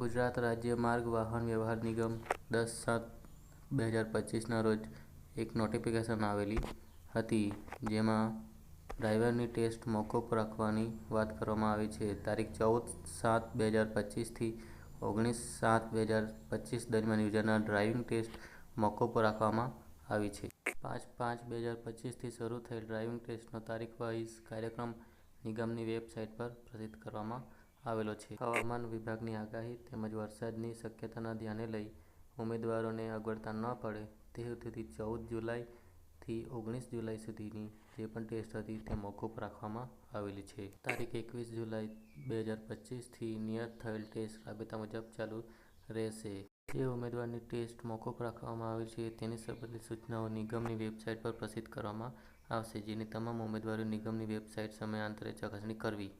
ગુજરાત રાજ્ય માર્ગ વાહન વ્યવહાર નિગમ દસ સાત બે હજાર પચીસના રોજ એક નોટિફિકેશન આવેલી હતી, જેમાં ડ્રાઈવરની ટેસ્ટ મોકૂફ રાખવાની વાત કરવામાં આવી છે. તારીખ ચૌદ સાત બે હજાર પચીસથી ઓગણીસ સાત બે હજાર પચીસ દરમિયાન યોજાનાર ડ્રાઇવિંગ ટેસ્ટ મોકૂફ રાખવામાં આવી છે. પાંચ પાંચ બે હજાર પચીસથી શરૂ થયેલ ડ્રાઇવિંગ ટેસ્ટનો તારીખ વાઇઝ કાર્યક્રમ નિગમની વેબસાઇટ પર પ્રસિદ્ધ કરવામાં આવેલો છે. હવામાન વિભાગની આગાહી તેમજ વરસાદની શક્યતાના ધ્યાને લઈ ઉમેદવારોને અગવડતા ન પડે તે હેતુથી ચૌદ જુલાઈથી ઓગણીસ જુલાઈ સુધીની જે પણ ટેસ્ટ હતી તે મોકૂફ રાખવામાં આવેલી છે. તારીખ એકવીસ જુલાઈ બે હજાર પચીસથી નિયત થયેલ ટેસ્ટ રાબેતા મુજબ ચાલુ રહેશે. જે ઉમેદવારની ટેસ્ટ મોકૂફ રાખવામાં આવી છે તેની સંબંધિત સૂચનાઓ નિગમની વેબસાઇટ પર પ્રસિદ્ધ કરવામાં આવશે, જેની તમામ ઉમેદવારો નિગમની વેબસાઇટ સમયાંતરે ચકાસણી કરવી.